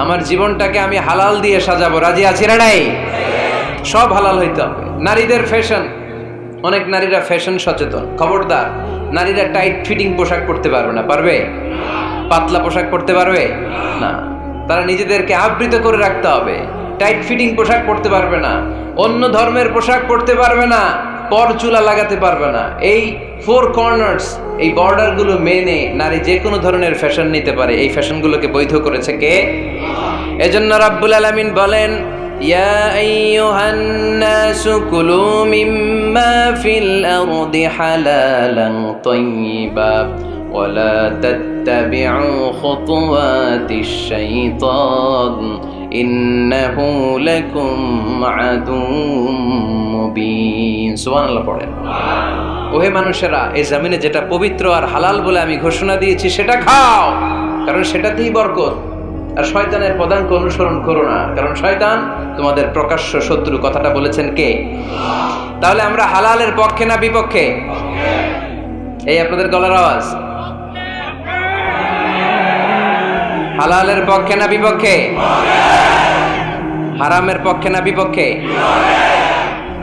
আমার জীবনটাকে আমি হালাল দিয়ে সাজাবো। রাজি আছি নাই? সব হালাল হইতে হবে। নারীদের ফ্যাশন অনেক নারীরা ফ্যাশন সচেতন, খবরদার। নারীরা টাইট ফিটিং পোশাক পরতে পারবে না, পারবে? পাতলা পোশাক পরতে পারবে? না। তারা নিজেদেরকে আবৃত করে রাখতে হবে। টাইট ফিটিং পোশাক পরতে পারবে না। অন্য ধর্মের পোশাক পরতে পারবে না। পর চুলা লাগাতে পারবে না এই ফোর কর্নার্স এই বর্ডারগুলো মেনে নারী যে কোনো ধরনের ফ্যাশন নিতে পারে এই ফ্যাশনগুলোকে বৈধ করেছে কে এজন্য রাব্বুল আলামিন বলেন يا أيها الناس كلوا مما في الأرض حلالا طيبا ولا تتبعوا خطوات الشيطان إنه لكم عدو مبين سبحان الله পড়েন ওহে মানুষেরা এই জমিনে যেটা পবিত্র আর হালাল বলে আমি ঘোষণা দিয়েছি সেটা খাও কারণ সেটাতেই বরকত আর শয়তানের পদাঙ্ক অনুসরণ করো না কারণ শয়তান তোমাদের প্রকাশ্য শত্রু কথাটা বলেছেন কে তাহলে আমরা হালালের পক্ষে না বিপক্ষে এই আপনাদের গলার আওয়াজ হালালের পক্ষে না বিপক্ষে? হারামের পক্ষে না বিপক্ষে?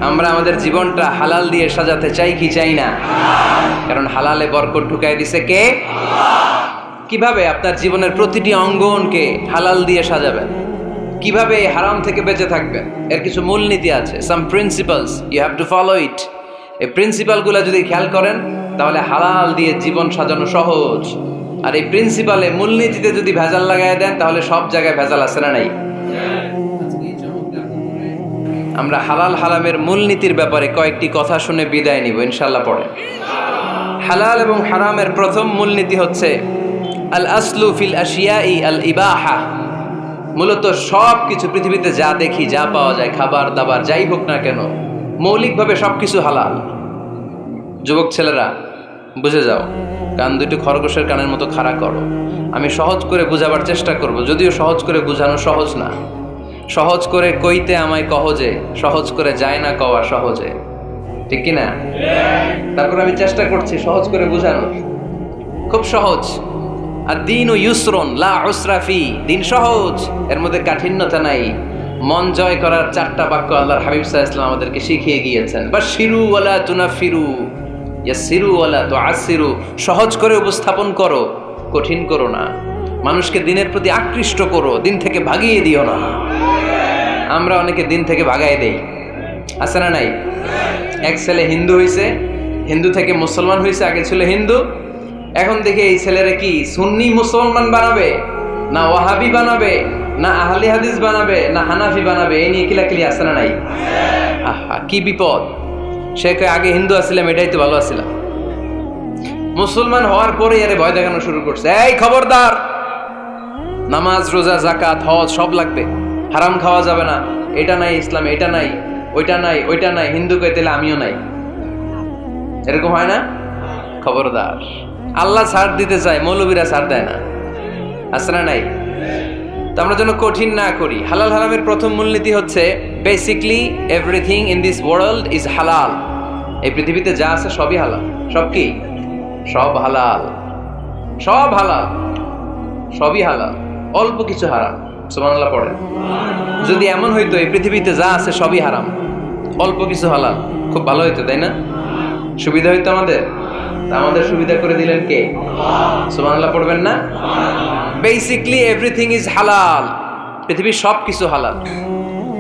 আমরা আমাদের জীবনটা হালাল দিয়ে সাজাতে চাই কি চাই না? কারণ হালালে বরকত ঢুকাই দিছে কে? কীভাবে আপনার জীবনের প্রতিটি অঙ্গনকে হালাল দিয়ে সাজাবেন? কীভাবে হারাম থেকে বেঁচে থাকবেন? এর কিছু মূলনীতি আছে some principles you have to follow it এই প্রিন্সিপালগুলো যদি খেয়াল করেন, তাহলে হালাল দিয়ে জীবন সাজানো সহজ। আর এই প্রিন্সিপালে মূলনীতিতে যদি ভেজাল লাগাই দেন, তাহলে সব জায়গায় ভেজাল আছে না নাই? আমরা হালাল হারামের মূলনীতির ব্যাপারে কয়েকটি কথা শুনে বিদায় নিব ইনশাল্লাহ পড়ে হালাল এবং হারামের প্রথম মূলনীতি হচ্ছে আল আসলু ফিল আশিয়াই আল ইবাহা মূলত সব কিছু পৃথিবীতে যা দেখি, যা পাওয়া যায়, খাবার, দাবার, যাই হোক না কেন, মৌলিকভাবে সব কিছু হালাল। যুবক ছেলেরা বুঝে যাও। কান দুটি খরগোশের কানের মতো খাড়া করো। আমি সহজ করে বুঝাবার চেষ্টা করব, যদিও সহজ করে বোঝানো সহজ না। সহজ করে কইতে আমায় কহজে সহজ করে যায় না কওয়া সহজে। ঠিক কি না? তারপর আমি চেষ্টা করছি সহজ করে বোঝানোর। খুব সহজ। আর দিন ও ইউসরন, লা উসরাফি দিন সহজ। এর মধ্যে কাঠিন্যতা নাই। মন জয় করার চারটা বাক্য আল্লাহর হাবিব সাহা ইসলাম আমাদেরকে শিখিয়ে গিয়েছেন। বা শিরু ওয়ালা তুনা ফিরু ইয়া তো আসিরু সহজ করে উপস্থাপন করো, কঠিন করো না। মানুষকে দিনের প্রতি আকৃষ্ট করো, দিন থেকে ভাগিয়ে দিও না। আমরা অনেকে দিন থেকে ভাগাই দেই। আছে না নাই? এক ছেলে হিন্দু হইছে, হিন্দু থেকে মুসলমান হয়েছে আগে ছিল হিন্দু। এখন দেখি এই ছেলেরা কি, সুন্নি মুসলমান বানাবে? না ওয়াহাবি বানাবে? না আহলি হাদিস বানাবে? না হানাফি বানাবে? এই নিয়ে কিলাকিলি আছে না নাই? আহা, কি বিপদ। সে কয়, আগে হিন্দু আসছিলাম, এটাই তো ভালো আসছিলাম। মুসলমান হওয়ার পরে এর ভয় দেখানো শুরু করছে। এই খবরদার, নামাজ, রোজা জাকাত হজ সব লাগবে, হারাম খাওয়া যাবে না, এটা নাই ইসলাম, এটা নাই, ওইটা নাই ওইটা নাই, হিন্দু কই তাহলে আমিও নাই। এরকম হয় না? খবরদার। আল্লাহ ছাড় দিতে চায়, মৌলবীরা ছাড় দেয় না। না নাই? তো আমরা যেন কঠিন না করি। হালাল হারামের প্রথম মূলনীতি হচ্ছে basically everything in this world is হালাল এই পৃথিবীতে যা আছে সবই হালাল। সব কি? সব হালাল। সব হালাল। সবই হালাল। অল্প কিছু হারাম। সুবহানাল্লাহ পড়ে যদি এমন হইতো, এই পৃথিবীতে যা আছে সবই হারাম। অল্প কিছু হালাল। খুব ভালো হইতো, তাই না? সুবিধা হইতো আমাদের? তা আমাদের সুবিধা করে দিলেন কে? সুবহানাল্লাহ পড়বেন না? বেসিকলি এভরিথিং ইজ হালাল পৃথিবীর সব কিছু হালাল।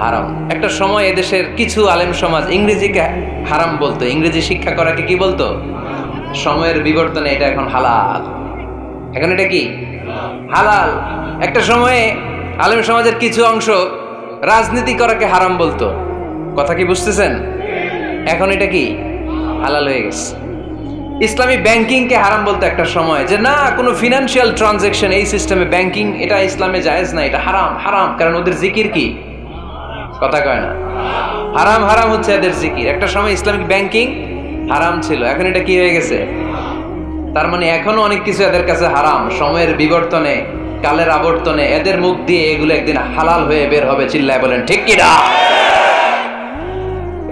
হারাম। একটা সময় এদেশের কিছু আলেম সমাজ ইংরেজিকে হারাম বলতো। ইংরেজি শিক্ষা করাকে কি বলতো? সময়ের বিবর্তনে এটা এখন হালাল। এখন এটা কি? হালাল। একটা সময়ে আলেম সমাজের কিছু অংশ রাজনীতি করাকে হারাম বলতো। কথা কি বুঝতেছেন? এখন এটা কি? হালাল হয়ে গেছে। ইসলামী ব্যাংকিংকে হারাম বলতো একটা সময় যে, না, কোনো ফিনান্সিয়াল ট্রানজেকশন এই সিস্টেমে ব্যাংকিং এটা ইসলামে জায়েজ না, এটা হারাম হারাম। কারণ ওদের জিকির কি? কথা কয় না। হারাম হারাম হচ্ছে এদের জিকির। একটা সময় ইসলামিক ব্যাংকিং হারাম ছিল। এখন এটা কি হয়ে গেছে? তার মানে এখনও অনেক কিছু এদের কাছে হারাম। সময়ের বিবর্তনে, কালের আবর্তনে এদের মুখ দিয়ে এগুলো একদিন হালাল হয়ে বের হবে, চিল্লায় বলেন, ঠিক কি না?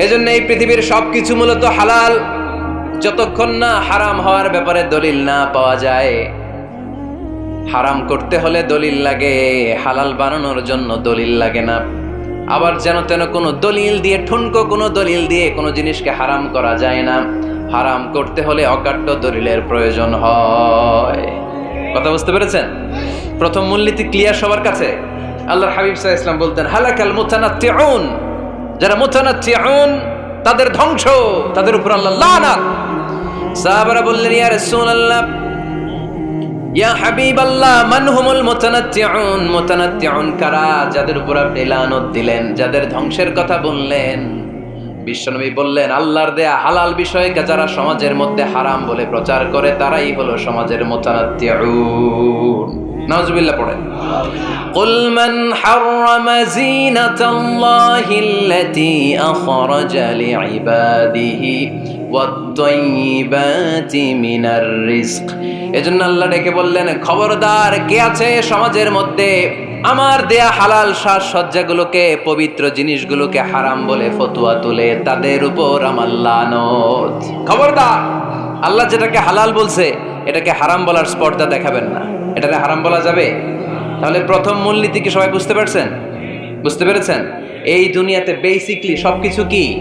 এজন্য এই পৃথিবীর সবকিছু মূলত হালাল। যতক্ষণ না হারাম হওয়ার ব্যাপারে দলিল না পাওয়া যায়, হারাম করতে হলে দলিল লাগে, হালাল বানানোর জন্য দলিল লাগে না। আবার যেন তেন কোনো দলিল দিয়ে, ঠুনকো কোনো দলিল দিয়ে কোনো জিনিসকে হারাম করা যায় না। হারাম করতে হলে অকাট্য দলিলের প্রয়োজন হয়। কথা বুঝতে পেরেছেন? প্রথম মূলনীতি ক্লিয়ার সবার কাছে? আল্লাহর হাবিব সাহা ইসলাম বলতেন, হালাকাল মুতানাত্তিউন। যারা মুতানাত্তিউন, তাদের ধ্বংস, তাদের উপর আল্লাহ লানাত। সাহাবারা বললেন, ইয়া ইয়া হাবিবাল্লাহ মান হুমুল মুতানাত্তিউন মুতানাত্তিউন কারা যাদের উপর আপনি লানত দিলেন যাদের ধ্বংসের কথা বললেন বিশ্বনবী বললেন আল্লাহর দেয়া হালাল বিষয়কে যারা সমাজের মধ্যে হারাম বলে প্রচার করে তারাই হলো সমাজের মুতানাত্তিউন নাউজুবিল্লাহ পড়েন قل من حرم زينة الله التي أخرج لعباده রিস্ক এজন্য আল্লাহ ডেকে বললেন, খবরদার, কে আছে সমাজের মধ্যে? আমার দেয়া হালাল সাজসজ্জাগুলোকে, পবিত্র জিনিসগুলোকে হারাম বলে ফতুয়া তুলে, তাদের উপর আমার খবরদার, আল্লাহ যেটাকে হালাল বলছে, এটাকে হারাম বলার স্পর্ধা দেখাবেন না। এটাকে হারাম বলা যাবে? তাহলে প্রথম মূলনীতি কি সবাই বুঝতে পারছেন? বুঝতে পেরেছেন? এই দুনিয়াতে বেসিকলি সব কিছু কি?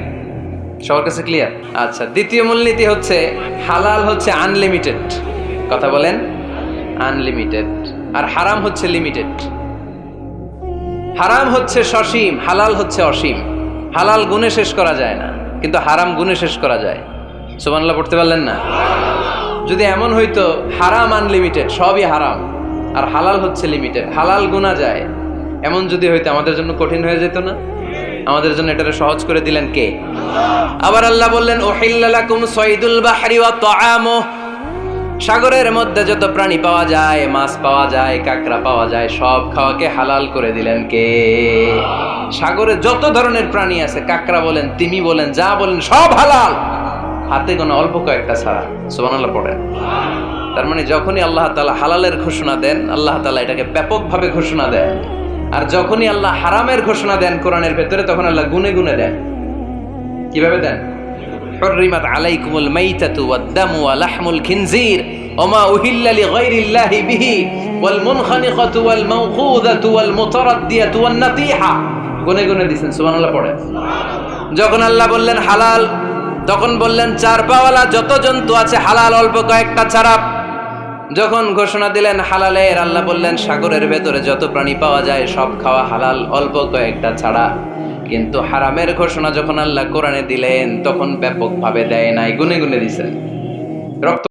সবার কাছে ক্লিয়ার আচ্ছা দ্বিতীয় মূলনীতি হচ্ছে হালাল হচ্ছে আনলিমিটেড কথা বলেন? আনলিমিটেড আর হারাম হচ্ছে লিমিটেড হারাম হচ্ছে সসীম, হালাল হচ্ছে অসীম। হালাল গুণে শেষ করা যায় না, কিন্তু হারাম গুণে শেষ করা যায়। সুবহানাল্লাহ, পড়তে পারলেন না? যদি এমন হইতো, হারাম আনলিমিটেড সবই হারাম, আর হালাল হচ্ছে লিমিটেড হালাল গুণা যায়, এমন যদি হইতো, আমাদের জন্য কঠিন হয়ে যেত না? আমাদের জন্য এটাকে সহজ করে দিলেন কে? আবার আল্লাহ বললেন সাগরের মধ্যে যত প্রাণী পাওয়া যায়, মাছ পাওয়া যায়, কাঁকড়া পাওয়া যায়, সব খাওয়াকে হালাল করে দিলেন কে? সাগরে যত ধরনের প্রাণী আছে, কাঁকড়া বলেন, তিমি বলেন, যা বলেন, সব হালাল। হাতে কোনো অল্প কয়েকটা ছাড়া, সুবহানাল্লাহ পড়েন। তার মানে যখনই আল্লাহ তালা হালালের ঘোষণা দেন, আল্লাহ তালা এটাকে ব্যাপকভাবে ঘোষণা দেন। আর যখনই আল্লাহ হারামের ঘোষণা দেন কোরআনের ভেতরে, তখন আল্লাহ গুনে গুনে দেন। কীভাবে দেন? হরিমাত আলাইকুমুল মাইতাতু ওয়াদ্দামু ওয়া লাহমুল খিনজির ওমা উহিল্লা লিগাইরিল্লাহি বিহি ওয়াল মুনখানিকাতু ওয়াল মাওকুদাতু ওয়াল মুতারাদ্দিয়াতু ওয়ান নাতিহা। গুনে গুনে দিছেন, সুবহানাল্লাহ পড়ে যখন আল্লাহ বললেন হালাল, তখন বললেন, চার পাওয়ালা যত জন্তু আছে হালাল, অল্প কয়েকটা ছাড়া যখন ঘোষণা দিলেন হালালে হালালের, আল্লাহ বললেন, সাগরের ভেতরে যত প্রাণী পাওয়া যায়, সব খাওয়া হালাল, অল্প কয়েকটা ছাড়া। কিন্তু হারামের ঘোষণা যখন আল্লাহ কোরআনে দিলেন, তখন ব্যাপকভাবে দেয় নাই, গুনে গুনে দিছেন রক্ত